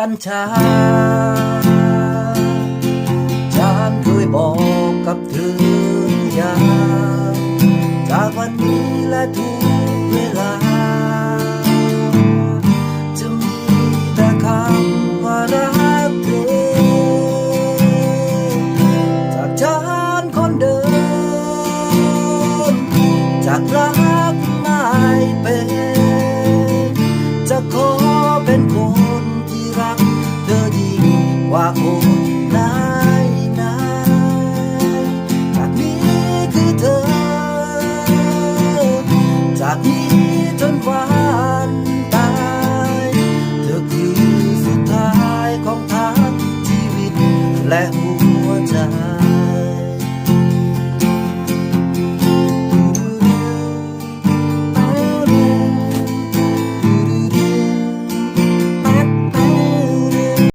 กันชา ฉันเคยบอกกับเธออย่างจากวันนี้และทุกเวลา จะมีแต่คำว่ารักเธอ จากฉันคนเดิม จากรักไม่เป็น จะขอเป็นคน ว่าโอดนายนาจากนี้คือเธอ จากนี้จนวันตาย เธอคือสุดท้ายของทางชีวิตและหัวใจ